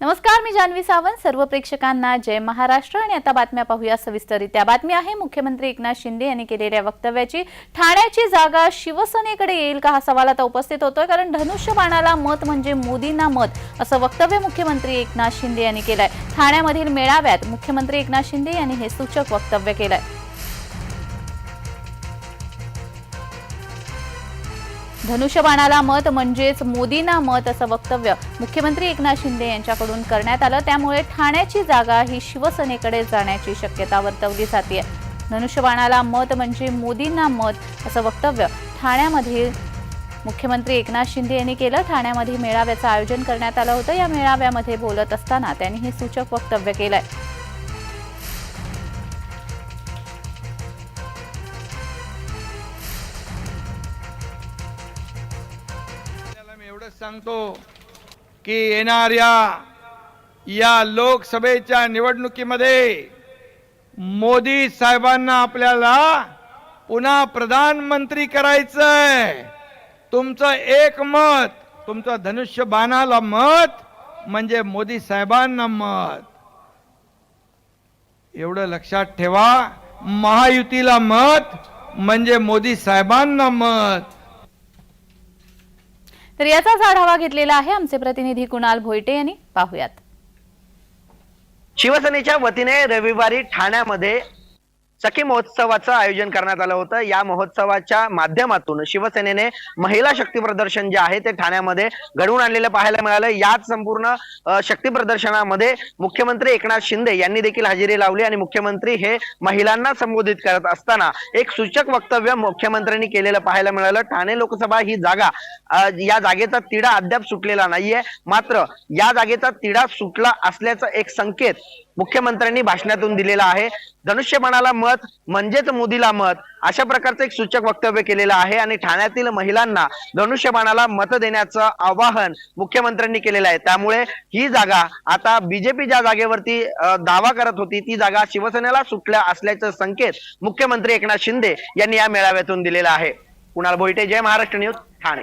नमस्कार मी जान्हवी सावंत. सर्व प्रेक्षकांना जय महाराष्ट्र आणि आता बातम्या पाहूया सविस्तरित्या बातमी आहे मुख्यमंत्री एकनाथ शिंदे यांनी केलेल्या वक्तव्याची. ठाण्याची जागा शिवसेनेकडे येईल का हा सवाल आता उपस्थित होतोय? कारण धनुष्यबाणाला मत म्हणजे मोदींना मत असं वक्तव्य मुख्यमंत्री एकनाथ शिंदे यांनी केलंय. ठाण्यामधील मेळाव्यात मुख्यमंत्री एकनाथ शिंदे यांनी हे सूचक वक्तव्य केलंय. धनुष्यबाणाला मत म्हणजेच मोदींना मत असं वक्तव्य मुख्यमंत्री एकनाथ शिंदे यांच्याकडून करण्यात आलं. त्यामुळे ठाण्याची जागा ही शिवसेनेकडे जाण्याची शक्यता वर्तवली जाते धनुष्यबाणाला मत म्हणजे मोदींना मत असं वक्तव्य ठाण्यामध्ये मुख्यमंत्री एकनाथ शिंदे यांनी केलं. ठाण्यामध्ये मेळाव्याचं आयोजन करण्यात आलं होतं. या मेळाव्यामध्ये बोलत असताना त्यांनी हे सूचक वक्तव्य केलंय. एवढंच सांगतो की येणाऱ्या या लोकसभेच्या निवडणुकीमध्ये मोदी साहेबांना आपल्याला पुन्हा प्रधानमंत्री करायचंय. तुमचं एक मत तुमचं धनुष्य बाणाला मत म्हणजे मोदी साहेबांना मत. एवढं लक्षात ठेवा महायुतीला मत म्हणजे मोदी साहेबांना मत. तर याचाच आढावा घेतलेला आहे आमचे प्रतिनिधी कुणाल भोयटे यांनी. पाहुयात. शिवसेनेच्या वतीने रविवारी ठाण्यामध्ये सखी महोत्सवाचं आयोजन करण्यात आलं होतं. या महोत्सवाच्या माध्यमातून शिवसेनेने महिला शक्ती प्रदर्शन जे आहे ते ठाण्यामध्ये घडवून आणलेलं पाहायला मिळालं. याच संपूर्ण शक्ती प्रदर्शनामध्ये मुख्यमंत्री एकनाथ शिंदे यांनी देखील हजेरी लावली आणि मुख्यमंत्री हे महिलांना संबोधित करत असताना एक सूचक वक्तव्य मुख्यमंत्र्यांनी केलेलं पाहायला मिळालं. ठाणे लोकसभा ही जागा या जागेचा तिढा अद्याप सुटलेला नाहीये. मात्र या जागेचा तिढा सुटला असल्याचा एक संकेत मुख्यमंत्र्यांनी भाषणातून दिलेला आहे. धनुष्यबाणाला मत म्हणजेच मोदीला मत अशा प्रकारचं एक सूचक वक्तव्य केलेलं आहे आणि ठाण्यातील महिलांना धनुष्यबाणाला मत देण्याचं आवाहन मुख्यमंत्र्यांनी केलेलं आहे. त्यामुळे ही जागा आता बीजेपी ज्या जागेवरती दावा करत होती ती जागा शिवसेनेला सुटल्या असल्याचं संकेत मुख्यमंत्री एकनाथ शिंदे यांनी या मेळाव्यातून दिलेला आहे. कुणाल भोईटे जय महाराष्ट्र न्यूज ठाणे.